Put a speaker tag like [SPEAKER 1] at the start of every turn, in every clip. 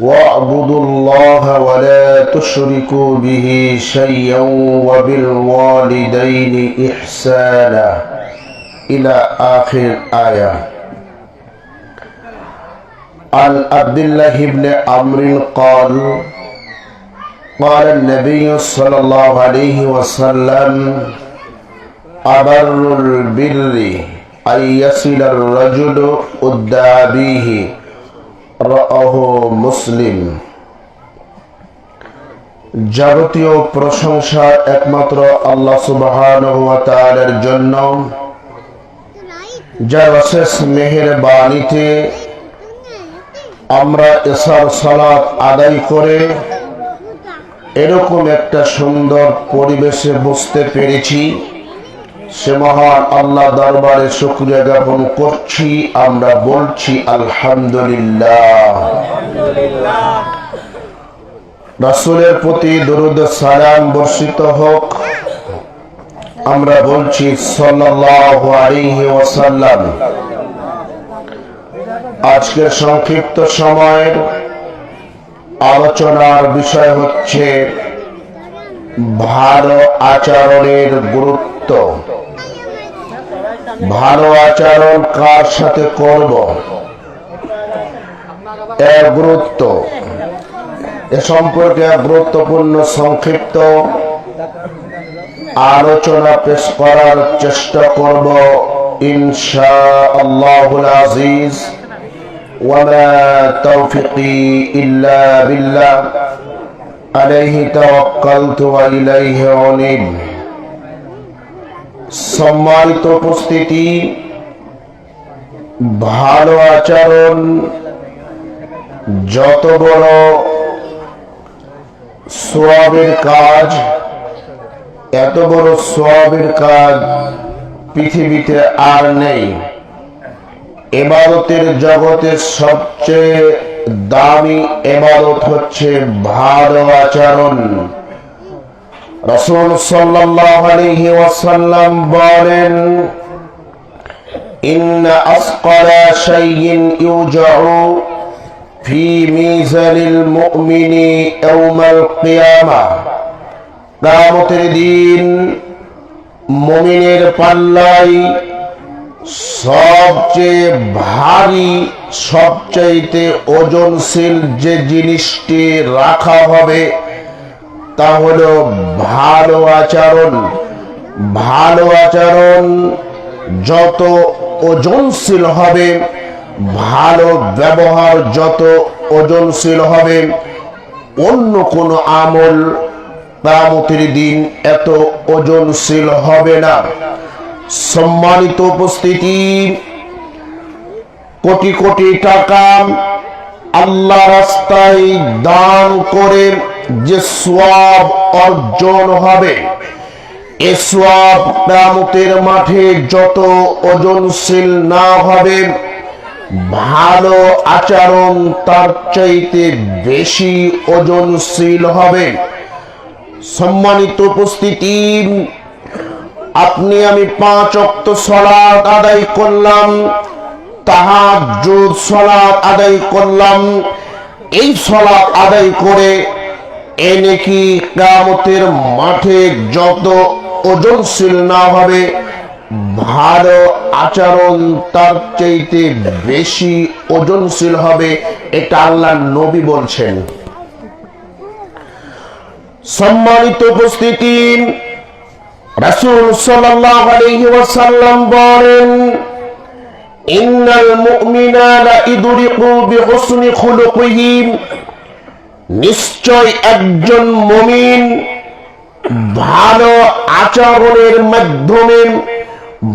[SPEAKER 1] واعبدوا الله ولا تشركوا به شيئا وبالوالدين إحسانا إلى آخر آية عن عبد الله بن عمرو قال قال النبي صلى الله عليه وسلم أبر البر أن يصل الرجل أدابيه রাহ মুসলিম। যাবতীয় প্রশংসা একমাত্র আল্লাহ সুবাহান জন্য। যার অশেষ মেহের বাণীতে আমরা এসার সালাদ আদায় করে এরকম একটা সুন্দর পরিবেশে বসতে পেরেছি। সে মহান আল্লাহ দরবারে শুক্রিয়া জ্ঞাপন করছি, আমরা বলছি আলহামদুলিল্লাহ। রাসূলের প্রতি দরুদ সালাম বর্ষিত হোক। আমরা বলছি সাল্লাল্লাহু আলাইহি ওয়াসাল্লাম। আজকের সংক্ষিপ্ত সময়ের আলোচনার বিষয় হচ্ছে ভালো আচরণের গুরুত্ব। ভালো আচরণ কার সাথে করব এর গুরুত্ব এ সম্পর্কে গুরুত্বপূর্ণ সংক্ষিপ্ত আলোচনা পেশ করার চেষ্টা করব ইনশা আল্লাহুল আজিজ وما توفيقي إلا بالله عليه توكلت وإليه أنيب সম্মানিত উপস্থিতি, ভালো আচরণ, যত বড় সোয়াবের কাজ, এত বড় সোয়াবের কাজ পৃথিবীতে আর নেই। এবাদতের জগতের সবচেয়ে দামি এবাদত হচ্ছে ভালো আচরণ। রসুল আলাইহি ওয়াসাল্লাম বলেন, ইন্ন আসকালা শাইইন ইউজাউ ফি মিজানিল মুমিনি ইয়াউমাল কিয়ামা। কিয়ামতের দিন মুমিনের পাল্লায় সবচেয়ে ভারী, সবচাইতে ওজনশীল যে জিনিসটি রাখা হবে তা হলো ভালো আচরণ ভালো আচরণ যত ওজনশীল হবে, ভালো ব্যবহার যত ওজনশীল হবে, অন্য কোনো আমল তামতির দিন এত ওজনশীল হবে না। সম্মানিত উপস্থিতি, কোটি কোটি টাকা আল্লাহ রাস্তায় দান করে যে সোয়াব অর্জন হবে। এ কামতের মাঠে যত ওজনশীল না হবে, ভালো আচরণ তার চাইতে বেশি ওজনশীল হবে। সম্মানিত উপস্থিতি, আপনি আমি পাঁচ অক্ত সলাৎ আদায় করলাম, তাহাজ্জুদ সলাৎ আদায় করলাম। এই সলাৎ আদায় করে কিয়ামতের মাঠে যত ওজনশীল না হবে, ভালো আচরণ তার চাইতে বেশি ওজনশীল হবে, এটা আল্লাহ নবী বলছেন। সম্মানিত উপস্থিতি, রাসূল সাল্লাল্লাহু আলাইহি ওয়াসাল্লাম বলেন, ইন্নাল ইদরিকু বিহুসনি খুলুকিহি নিশ্চয় একজন মুমিন ভালো আচরণের মাধ্যমে,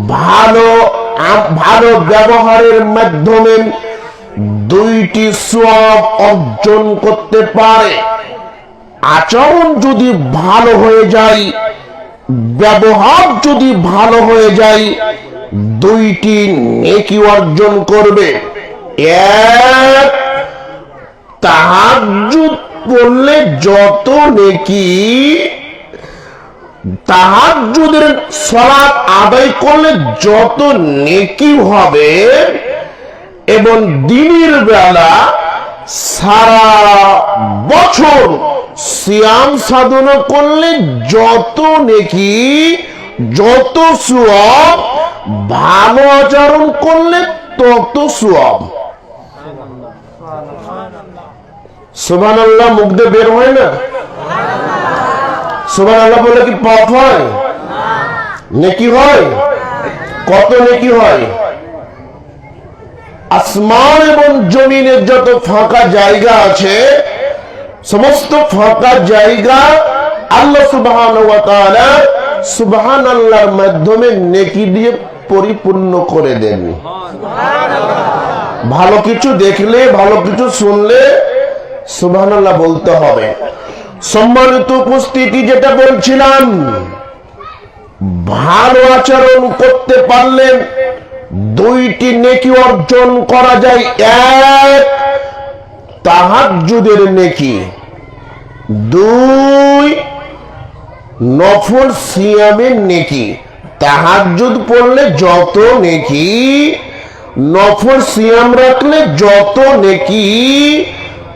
[SPEAKER 1] ভালো ভালো ব্যবহারের মাধ্যমে দুইটি সওয়াব অর্জন করতে পারে। আচরণ যদি ভালো হয়ে যায়, ব্যবহার যদি ভালো হয়ে যায়, দুইটি নেকি অর্জন করবে। এক, তাহাজ্জুদ পড়লে যত নেকি তাহাজ্জুদের সালাত আদায় করলে যত নেকি হবে, এবং দিনের বেলা সারা বছর সিয়াম সাধনা করলে যত নেকি, যত সুয়াব, ভালো আচরণ করলে তত সুয়াব। সুবান আল্লাহ মুখ দিয়ে বের হয় না? সুবান আল্লাহ বলে কি হয়? নেকি হয়? কত নেকি হয়? আসমান এবং জমিনের যত ফাঁকা জায়গা আছে, সমস্ত ফাঁকা জায়গা আল্লাহ সুবহান সুবহান আল্লাহর মাধ্যমে নেকি দিয়ে পরিপূর্ণ করে দেন ভালো কিছু দেখলে, ভালো কিছু শুনলে আল্লাহ বলতে হবে। সম্মানিত উপস্থিতি যেটা বলছিলাম, ভালো আচরণ করতে পারলেন দুইটি নেকি অর্জন করা যায়। এক, তাহাজ্জুদের নেকি। দুই, নফল সিয়ামের নেকি। তাহাজ্জুদ পড়লে যত নেকি, নফল সিয়াম রাখলে যত নেকি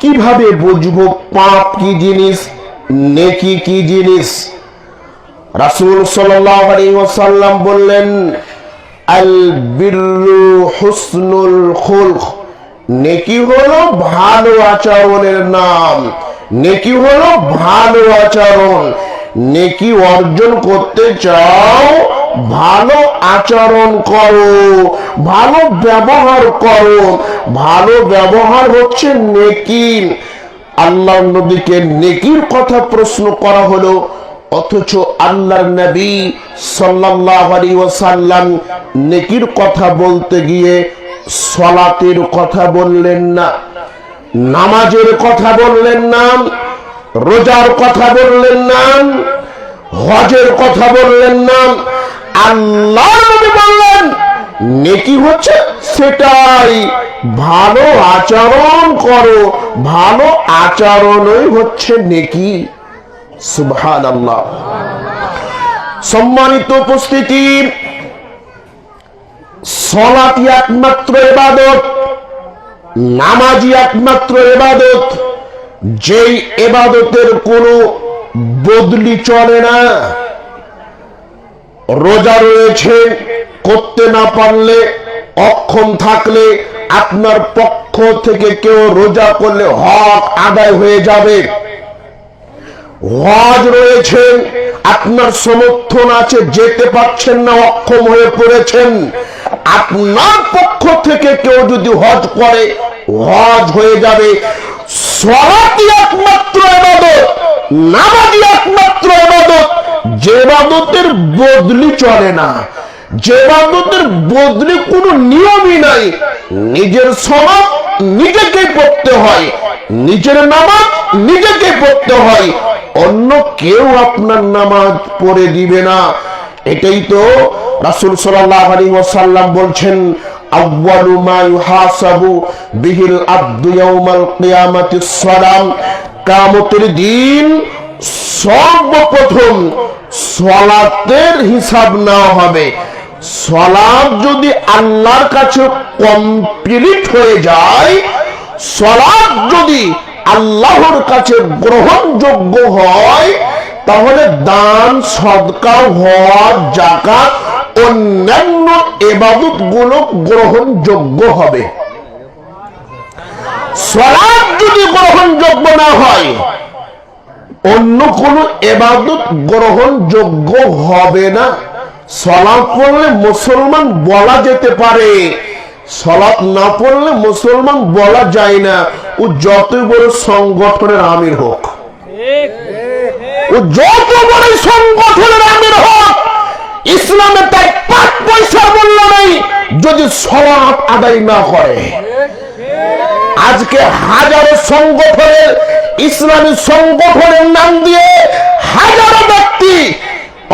[SPEAKER 1] কীভাবে বুঝব পাপ কি জিনিস, নেকি কি জিনিস? রাসূল সাল্লাল্লাহু আলাইহি ওয়াসাল্লাম বললেন, আল বিররু হুসনুল খুলক নেকি হলো ভালো আচরণের নাম, নেকি হলো ভালো আচরণ। নেকি অর্জন করতে চাও ভালো আচরণ করো, ভালো ব্যবহার করো। ভালো ব্যবহার হচ্ছে নেকি আল্লাহ নবীকে নেকির কথা প্রশ্ন করা হলো, অথচ আল্লাহর নবী সাল্লাল্লাহু আলাইহি ওয়াসাল্লাম নেকির কথা বলতে গিয়ে সলাতের কথা বললেন না, নামাজের কথা বললেন না, রোজার কথা বললেন না, হজের কথা বললেন না আল্লাহ নবী বললেন, নেকি হচ্ছে? সেটাই। ভালো আচরণ করো। ভালো আচরণই হচ্ছে নেকি। সুবহান আল্লাহ সম্মানিত উপস্থিতি, সলাতি একমাত্র এবাদত নামাজি একমাত্র এবাদত যেই এবাদতের কোনো বদলি চলে না। রোজা রয়েছে, করতে না পারলে, অক্ষম থাকলে আপনার পক্ষ থেকে কেউ রোজা করলে হক আদায় হয়ে যাবে। হজ রয়েছে, আপনার সমর্থন আছে, যেতে পারছেন না, অক্ষম হয়ে পড়েছেন। আপনার পক্ষ থেকে কেউ যদি হজ করে, হজ হয়ে যাবে। সলাতি একমাত্র এবাদত নামাজি একমাত্র এবাদত যে এবাদতের বদলি চলে না, যে এবাদতের বদলি কোনো নিয়মই নাই। নিজের সমাজ নিজেকে পড়তে হয়, নিজের নামাজ নিজেকে পড়তে হয়, অন্য কেউ আপনার নামাজ পড়ে দিবে না। এটাই তো রাসুল সাল্লাল্লাহু আলাইহি ওয়াসাল্লাম বলছেন, আউয়ালু মা ইউহাসাবু বিহিল আবদু ইয়াউমাল সালাম। কিয়ামতের দিন সর্বপ্রথম সলাতের হিসাব নেওয়া হবে। সলাপ যদি আল্লাহর কাছে কমপ্লিট হয়ে যায় সলাপ যদি আল্লাহর কাছে গ্রহণযোগ্য হয়, তাহলে দান, সদকা হওয়ার জাকাত অন্যান্য এবাদতগুলো গ্রহণযোগ্য হবে। সলাপ যদি গ্রহণযোগ্য না হয় অন্য কোন এবাদত গ্রহণযোগ্য হবে না। সলাপ পড়লে মুসলমান বলা যেতে পারে। সলাপ না পড়লে মুসলমান বলা যায় না। ও যত বড় সংগঠনের আমির হোক। ও যত বড় সংগঠনের আমির হোক, ইসলামে তার পাঁচ পয়সা মূল্য নেই যদি সলাপ আদায় না করে। আজকে হাজারো সংগঠনের ইসলামী সংগঠনের নাম দিয়ে হাজারো ব্যক্তি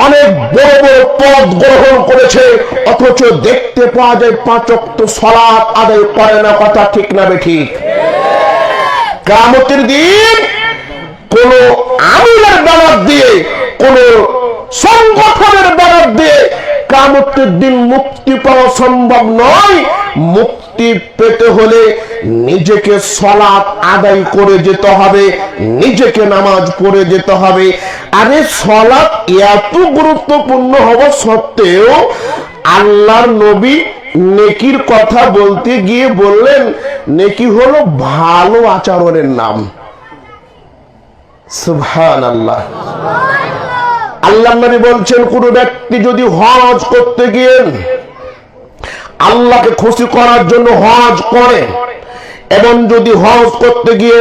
[SPEAKER 1] অনেক বড় বড় পদ গ্রহণ করেছে, অথচ দেখতে পাওয়া যায় পাঁচক্ত সলাপ আদায় করে না কথা ঠিক না বেঠিক কামতের দিন কোন আমিলের ব্যানার দিয়ে, কোন সংগঠনের ব্যানার দিয়ে কামতের দিন মুক্তি পাওয়া সম্ভব নয়। মুক্তি পেতে হলে নিজেকে সলাপ আদায় করে যেতে হবে, নিজেকে নামাজ পড়ে যেতে হবে। আরে সলাপ এত গুরুত্বপূর্ণ হওয়া সত্ত্বেও আল্লাহর নবী নেকির কথা বলতে গিয়ে বললেন, নেকি হলো ভালো আচরণের নাম। সুবহান আল্লাহ আল্লাহ নবী বলছেন, কোন ব্যক্তি যদি হজ করতে গিয়ে আল্লাহকে খুশি করার জন্য হজ করে এবং যদি হজ করতে গিয়ে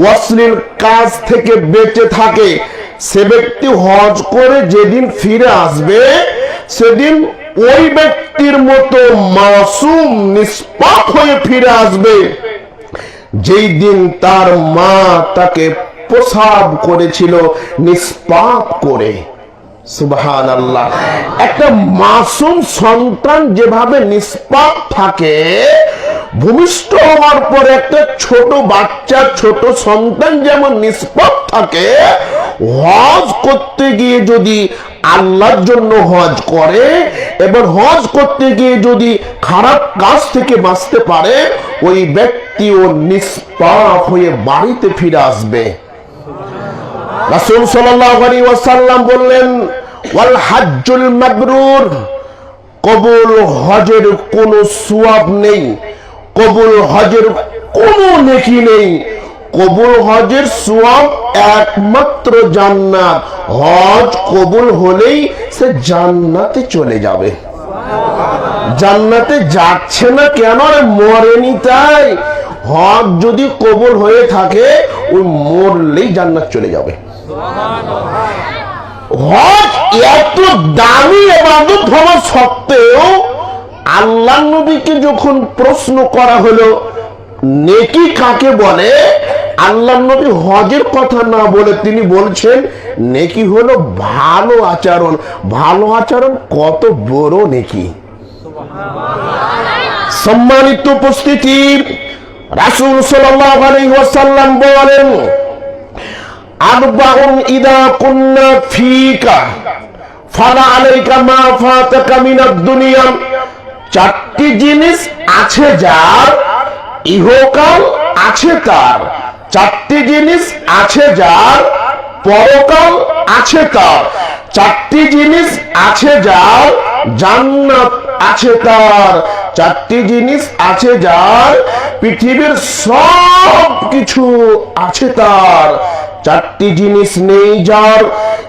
[SPEAKER 1] ওয়াসলিল কাজ থেকে বেঁচে থাকে, সে ব্যক্তি হজ করে যেদিন ফিরে আসবে, সেদিন ওই ব্যক্তির মতো মাসুম, নিষ্পাপ হয়ে ফিরে আসবে। যেই দিন তার মা তাকে প্রসাব করেছিল, নিষ্পাপ করে। সুবহান আল্লাহ একটা মাসুম সন্তান যেভাবে নিষ্পাপ থাকে, ভূমিষ্ঠ হওয়ার পর একটা ছোট বাচ্চা, ছোট সন্তান যেমন নিষ্পাপ থাকে, হজ করতে গিয়ে যদি আল্লাহর জন্য হজ করে, এবার হজ করতে গিয়ে যদি খারাপ কাজ থেকে বাঁচতে পারে, ওই ব্যক্তি ও নিষ্পাপ হয়ে বাড়িতে ফিরে আসবে। রাসূল সাল্লাল্লাহু আলাইহি ওয়াসাল্লাম বললেন, ওয়াল হাজ্জুল মাবরুর, কবুল হজের কোনো সুয়াব নেই, কবুল হজের কোনো নেকি নেই, কবুল হজের সুয়াব একমাত্র জান্নাত, হজ কবুল হলেই সে জান্নাতে চলে যাবে। জান্নাতে যাচ্ছে না কেন রে মরেনি তাই? হজ যদি কবুল হয়ে থাকে, ওই মরলেই জান্নাত চলে যাবে। হজ এত দামি এবাদত হওয়া সত্ত্বেও আল্লাহ নবীকে যখন প্রশ্ন করা হলো, নেকি কাকে বলে? আল্লাহ নবী হজের কথা না বলে তিনি বলছেন, নেকি হলো ভালো আচরণ। ভালো আচরণ কত বড় নেকি। সম্মানিত উপস্থিতি, রাসূল ওয়াসাল্লাম বলেন চারটি জিনিস আছে যার, ইহকাল আছে তার। চারটি জিনিস আছে যার, পরকাল আছে তার। চারটি জিনিস আছে যার, জান্নাত আছে তার। চারটি জিনিস আছে যার। পৃথিবীর সব কিছু আছে তার। চারটি জিনিস নেই যার,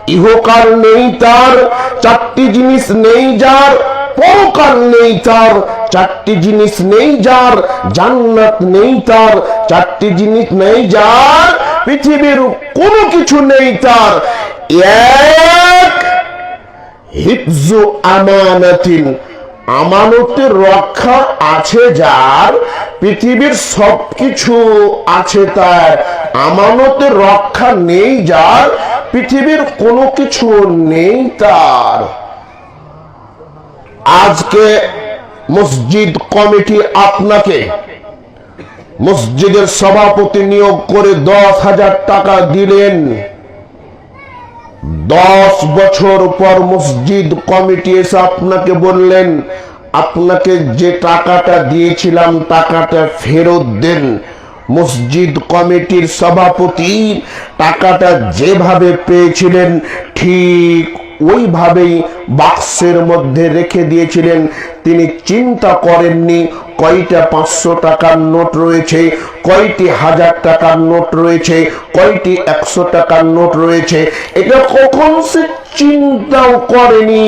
[SPEAKER 1] ইহকাল নেই তার। চারটি জিনিস নেই যার নেই তার। চারটি জিনিস নেই যার, জান্নাত নেই তার। চারটি জিনিস নেই যার, পৃথিবীর কোনো কিছু নেই তার। এক আমানাতিন। আমানতের রক্ষা আছে যার, পৃথিবীর সবকিছু আছে তার। আমানতের রক্ষা নেই যার, পৃথিবীর কোনো কিছু নেই তার। আজকে মসজিদ কমিটি আপনাকে, মসজিদের সভাপতি নিয়োগ করে দশ হাজার টাকা দিলেন। দশ বছর পর মসজিদ কমিটি এসে আপনাকে বললেন, আপনাকে যে টাকাটা দিয়েছিলাম টাকাটা ফেরত দেন। মসজিদ কমিটির সভাপতি টাকাটা যেভাবে পেয়েছিলেন, ঠিক ওইভাবেই বাক্সের মধ্যে রেখে দিয়েছিলেন। তিনি চিন্তা করেননি, কয়টা পাঁচশো টাকার নোট রয়েছে কয়টি হাজার টাকার নোট রয়েছে, কয়টি একশো টাকার নোট রয়েছে, এটা কখন সে চিন্তাও করেনি?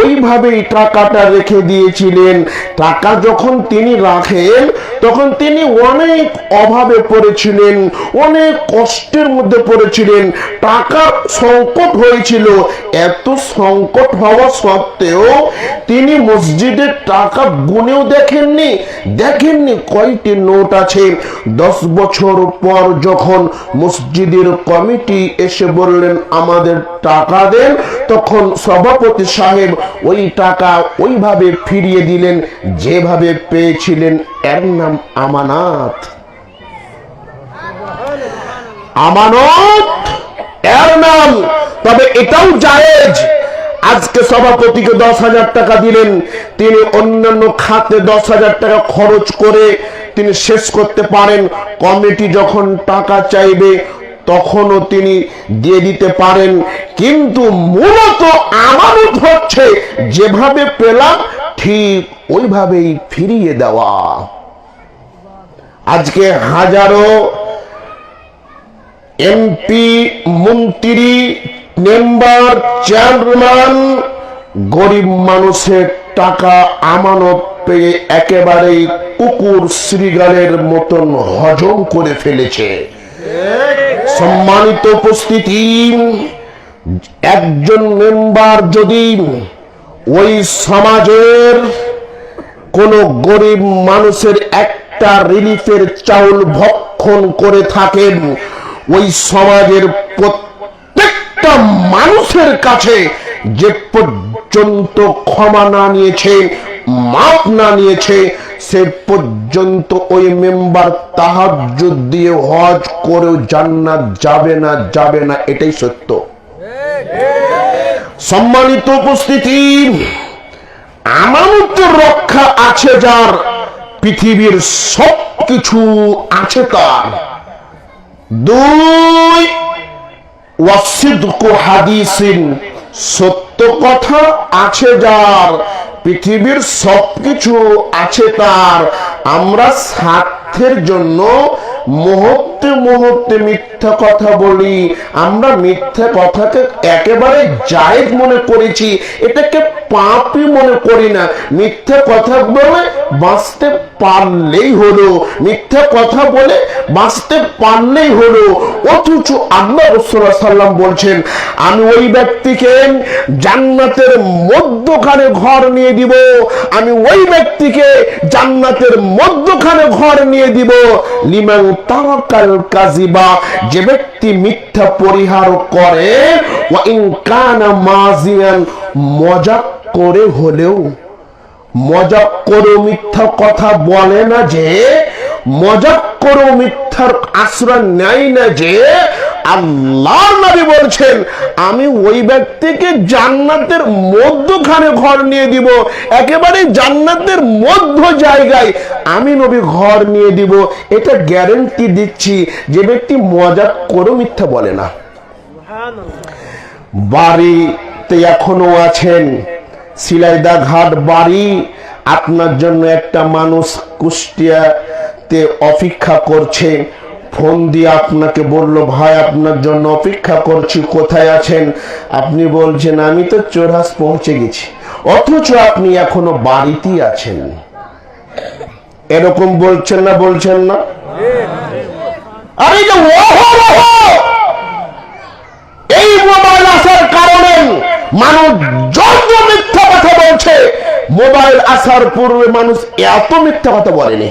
[SPEAKER 1] ওইভাবেই টাকাটা রেখে দিয়েছিলেন। টাকা যখন তিনি রাখেন, তখন তিনি অনেক অভাবে পড়েছিলেন, অনেক কষ্টের মধ্যে পড়েছিলেন। টাকার সংকট হয়েছিল। এত সংকট হওয়া সত্ত্বেও তিনি মসজিদের টাকা গুনেও দেখেননি দেখেননি কয়টি নোট আছে। দশ বছর পর যখন মসজিদের কমিটি এসে বললেন, আমাদের টাকা দেন, তখন সভাপতি সাহেব ওই টাকা ওইভাবে ফিরিয়ে দিলেন, যেভাবে পেয়েছিলেন। এর নাম আমানাত। আমানত? এর নাম? তবে এটাও জায়েজ। আজকে সভাপতিকে দশ হাজার টাকা দিলেন, তিনি অন্যান্য খাতে দশ হাজার টাকা খরচ করে তিনি শেষ করতে পারেন। কমিটি যখন টাকা চাইবে, তখনও তিনি দিয়ে দিতে পারেন। কিন্তু মূলত আমানত হচ্ছে যেভাবে পেলাম, ঠিক ওইভাবেই ফিরিয়ে দেওয়া। আজকে হাজারো এমপি, মন্ত্রী, মেম্বার, চেয়ারম্যান, গরিব মানুষের টাকা আমানত পেয়ে একেবারেই কুকুর শ্রীগালের মতন হজম করে ফেলেছে। সম্মানিত উপস্থিতি, একজন মেম্বার যদি ওই সমাজের কোন গরিব মানুষের একটা রিলিফের চাউল ভক্ষণ করে থাকেন, ওই সমাজের প্রত্যেকটা মানুষের কাছে যে পর্যন্ত ক্ষমা না নিয়েছে মাপ না নিয়েছে, সে পর্যন্ত ওই মেম্বার তাহার দিয়ে হজ করেও জান্নাত যাবে না যাবে না, এটাই সত্য। সম্মানিত উপস্থিতি আমানতের রক্ষা আছে যার, পৃথিবীর সব কিছু আছে তার। দুই, ওয়াসিদকু হাদিসিন সত্য কথা আছে যার, পৃথিবীর সবকিছু আছে তার। আমরা স্বার্থের জন্য মুহূর্তে মুহূর্তে মিথ্যা কথা বলি। আমরা মিথ্যা কথাকে একেবারে জায়েজ মনে করেছি। এটাকে পাপই মনে করি না। মিথ্যা কথা বলে বাঁচতে পারলেই হলো। মিথ্যা কথা বলে বাঁচতে পারলেই হলো। অথচ আল্লাহ রসুল্লাহ সাল্লাম বলছেন, আমি ওই ব্যক্তিকে জান্নাতের মধ্যখানে ঘর নিয়ে দিব। আমি ওই ব্যক্তিকে জান্নাতের মধ্যখানে ঘর নিয়ে দিব। লিমাং তাওয়াক্কাল কাজিবা যে ব্যক্তি মিথ্যা পরিহার করে, ওয়া ইন কানা মাজিয়ান মজা করে হলেও মজা করে মিথ্যা কথা বলে না যে মজা করে মিথ্যার আশ্রয় নেয় না যে আল্লাহ নবী বলছেন, আমি ওই ব্যক্তিকে জান্নাতের মধ্যখানে ঘর নিয়ে দিব, একেবারে জান্নাতের মধ্য জায়গায় আমি নবী ঘর নিয়ে দিব, এটা গ্যারেন্টি দিচ্ছি যে ব্যক্তি মজা করে মিথ্যা বলে না। বাড়িতে এখনও আছেন সিলাইদা ঘাট বাড়ি। আপনার জন্য একটা মানুষ কুষ্টিয়াতে অপেক্ষা করছে। ফোন দিয়ে আপনাকে বলল, ভাই, আপনার জন্য অপেক্ষা করছি, কোথায় আছেন? আপনি বলছেন, আমি তো চোরহাস পৌঁছে গেছি। অথচ আপনি এখনও বাড়িতেই আছেন। এরকম বলছেন না বলছেন না? আরে এই মোবাইল আসার কারণে মানুষ বলছে, মোবাইল আসার পূর্বে মানুষ এত মিথ্যা কথা বলেনি।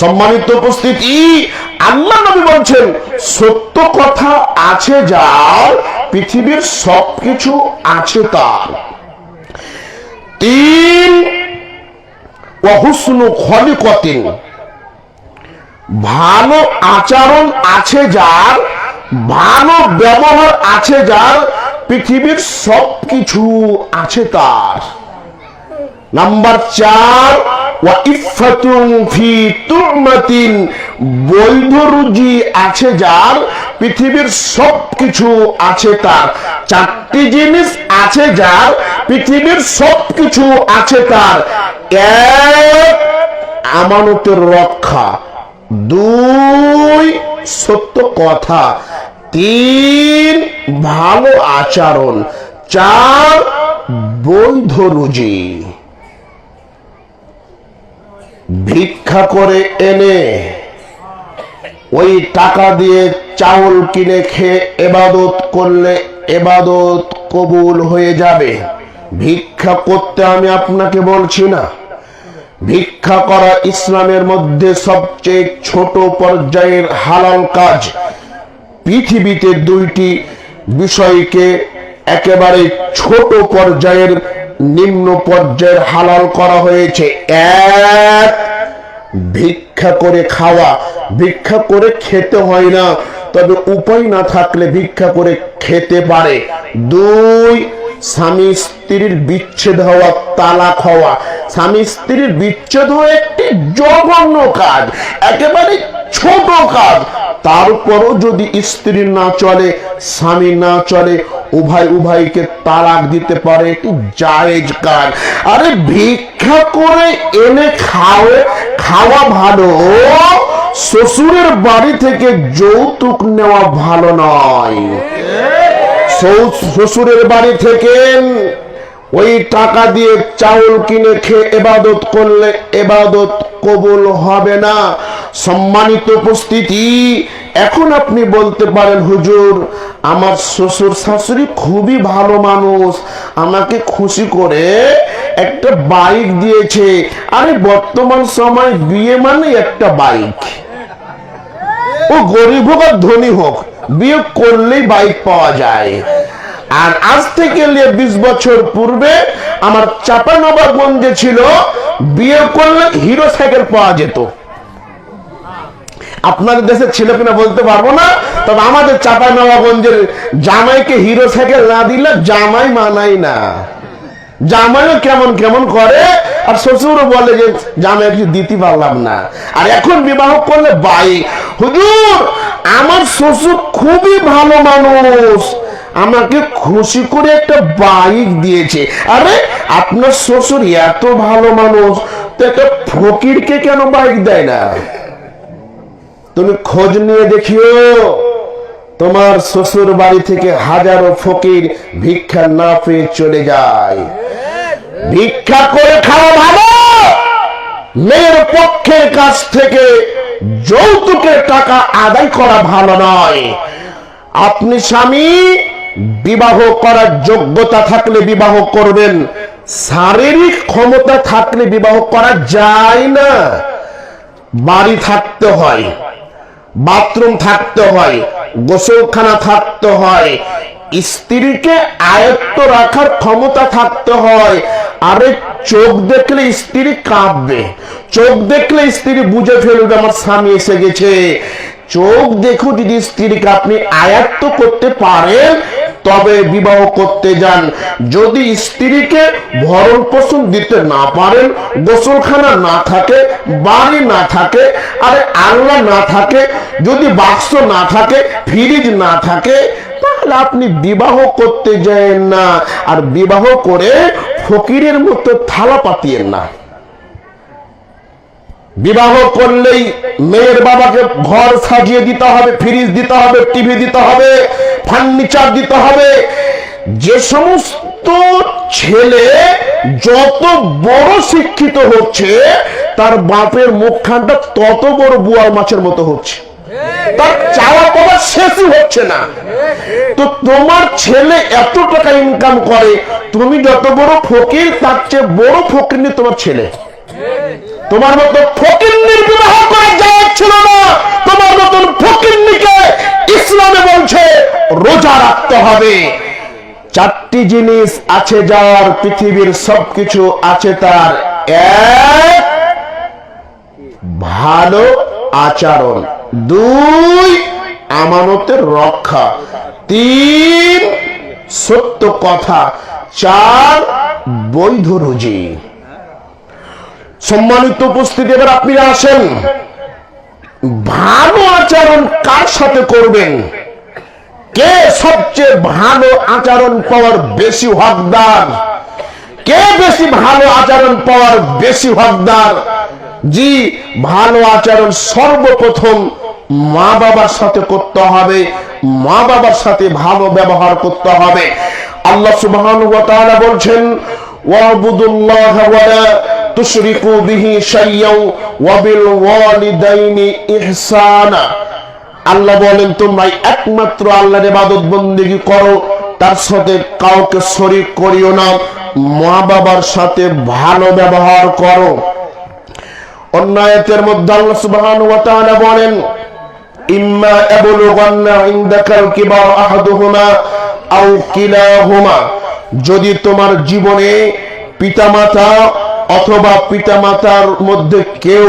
[SPEAKER 1] সম্মানিত উপস্থিতি, আল্লাহ নবী বলছেন, সত্য কথা আছে যার, পৃথিবীর সবকিছু আছে তার। তিন অহুসনু খলিকতিন। ভালো আচরণ আছে যার ভালো ব্যবহার আছে যার, পৃথিবীর সবকিছু আছে তার। নাম্বার চার বৈধ রুজি আছে যার, পৃথিবীর সবকিছু আছে তার। চারটি জিনিস আছে যার, পৃথিবীর সবকিছু আছে তার। এক, আমানতের রক্ষা। দুই সত্য কথা। তিন, ভালো আচরণ। চার বৈধ রুজি। ভিক্ষা করে এনে ওই টাকা দিয়ে চাউল কিনে খেয়ে এবাদত করলে এবাদত কবুল হয়ে যাবে। ভিক্ষা করতে আমি আপনাকে বলছি না। ভিক্ষা করা ইসলামের মধ্যে সবচেয়ে ছোট পর্যায়ের হালাল কাজ। পৃথিবীতে দুইটি বিষয়কে একেবারে ছোট পর্যায়ের, নিম্ন পর্যায়ের হালাল করা হয়েছে। এক, ভিক্ষা করে খাওয়া। ভিক্ষা করে খেতে হয় না। তবে উপায় না থাকলে ভিক্ষা করে খেতে পারে। দুই, স্বামী স্ত্রীর বিচ্ছেদ হওয়া, তালাক হওয়া। স্বামী স্ত্রীর বিচ্ছেদ হওয়া একটি জঘন্য কাজ, একেবারে ছোট কাজ। তারপরও যদি স্ত্রী না চলে, স্বামী না চলে, উভয় উভয়কে তালাক দিতে পারে একটি জায়েজ কাজ। আরে ভিক্ষা করে এনে খাও, খাওয়া ভালো শ্বশুরের বাড়ি থেকে যৌতুক নেওয়া ভালো নয়। শ্বশুরের বাড়ি থেকে ওই টাকা দিয়ে চাউল কিনে খেয়ে এবাদত করলে এবাদত কবুল হবে না। সম্মানিত উপস্থিতি, এখন আপনি বলতে পারেন, হুজুর, আমার শ্বশুর শাশুড়ি খুবই ভালো মানুষ। আমাকে খুশি করে একটা বাইক দিয়েছে। আরে বর্তমান সময় বিয়ে মানে একটা বাইক ও গরিব হোক আর ধনী হোক, বিয়ে করলেই বাইক পাওয়া যায়। আর আজ থেকে বিশ বছর পূর্বে আমার চাপানবাগঞ্জে ছিল, বিয়ে করলে হিরো সাইকেল পাওয়া যেত। আপনাদের দেশে ছিল কিনা বলতে পারব না, তবে আমাদের চাপানবাগঞ্জের জামাইকে হিরো সাইকেল না দিলে জামাই মানাই না। জামাইও কেমন কেমন করে? আর শ্বশুরও বলে যে, জামাই, কিছু দিতে পারলাম না। আর এখন বিবাহ করলে বাই হুজুর, আমার শ্বশুর খুবই ভালো মানুষ। আমাকে খুশি করে একটা বাইক দিয়েছে। আরে, আপনার শ্বশুর এত ভালো মানুষ, তো একটা ফকিরকে কেন বাইক দেয় না? তুমি খোঁজ নিয়ে দেখিও। তোমার শ্বশুর বাড়ি থেকে হাজারো ফকির ভিক্ষা না পেয়ে চলে যায়। ভিক্ষা করে খাওয়া ভালো। মেয়ের পক্ষের কাছ থেকে যৌতুকের টাকা আদায় করা ভালো নয়। আপনি স্বামী, বিবাহ করার যোগ্যতা থাকলে বিবাহ করবেন। শারীরিক ক্ষমতা থাকলে বিবাহ করা যায় না। বাড়ি থাকতে হয়, বাথরুম থাকতে হয় গোসলখানা থাকতে হয়। স্ত্রীকে আয়ত্ত রাখার ক্ষমতা থাকতে হয়। আরে চোখ দেখলে স্ত্রী কাঁপবে চোখ দেখলে স্ত্রী বুঝে ফেলবে, আমার স্বামী এসে গেছে। চোখ দেখো যদি স্ত্রীকে আপনি আয়ত্ত করতে পারেন তবে বিবাহ করতে যান। যদি স্ত্রীকে ভরণ পোষণ দিতে না পারেন, গোসলখানা না থাকে, বাড়ি না থাকে, আরে আল্লাহ না থাকে, যদি বাক্স না থাকে, ফ্রিজ না থাকে, তাহলে আপনি বিবাহ করতে যান না। আর বিবাহ করে ফকিরের মতো থালা পাতিয়েন না। বিবাহ করলেই মেয়ের বাবাকে ঘর সাজিয়ে দিতে হবে ফ্রিজ দিতে হবে টিভি দিতে হবে ফার্নিচার দিতে হবে। যে সমস্ত ছেলে যত বড় শিক্ষিত হচ্ছে, তার বাপের মুখখানটা তত বড় বুয়ার মাছের মতো হচ্ছে। তার চাওয়া পাওয়া শেষই হচ্ছে না। তো তোমার ছেলে এত টাকা ইনকাম করে, তুমি যত বড় ফকির, তার চেয়ে বড় ফকির তোমার ছেলে। তোমার মতো ফকিন্নির বিবাহ করা যায় ছিল না। তোমার মতন ফকিন্নিকে ইসলামে বলছে, রোজা রাখতে হবে। চারটি জিনিস আছে যার, পৃথিবীর সবকিছু আছে তার। এক, ভালো আচরণ। দুই, আমানতের রক্ষা। তিন, সত্য কথা। চার বৈধ রুজি। সম্মানিত উপস্থিতি, এবার আপনি আসেন। ভালো আচরণ কার সাথে করবেন? কে সবচেয়ে ভালো আচরণ পাওয়ার বেশি হকদার? কে বেশি ভালো আচরণ পাওয়ার বেশি হকদার? জি, ভালো আচরণ সর্বপ্রথম মা বাবার সাথে করতে হবে। মা বাবার সাথে ভালো ব্যবহার করতে হবে। আল্লাহ সুবহানাহু ওয়া তাআলা বলছেন ওয়াবুদুল্লাহ ওয়ালা শাইয়াও ওয়া বিল ওয়ালিদাইনি ইহসানা। আল্লাহ বলেন, তোমরা একমাত্র আল্লাহর ইবাদত বন্দেগী করো, তার সাথে কাউকে শরীক করিও না মা বাবার সাথে ভালো ব্যবহার করো। অন্যায়তের মধ্যে আল্লাহ সুবহানাহু ওয়া তাআলা বলেন, ইম্মা ইয়াবলুগান্না ইনদাকাল কিবার আহাদুহুমা আও কিলাহুমা। যদি তোমার জীবনে পিতামাতা অথবা পিতামাতার মধ্যে কেউ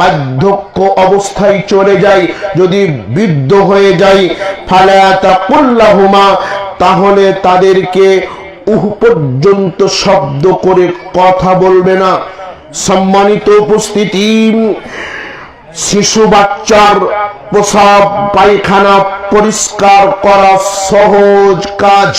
[SPEAKER 1] বার্ধক্য অবস্থায় চলে যায়, যদি বৃদ্ধ হয়ে যায় ফালাতা কুল্লাহুমা তাহলে তাদেরকে উহ পর্যন্ত শব্দ করে কথা বলবে না। সম্মানিত উপস্থিতি, শিশু বাচ্চার প্রসাব, পায়খানা পরিষ্কার করা সহজ কাজ।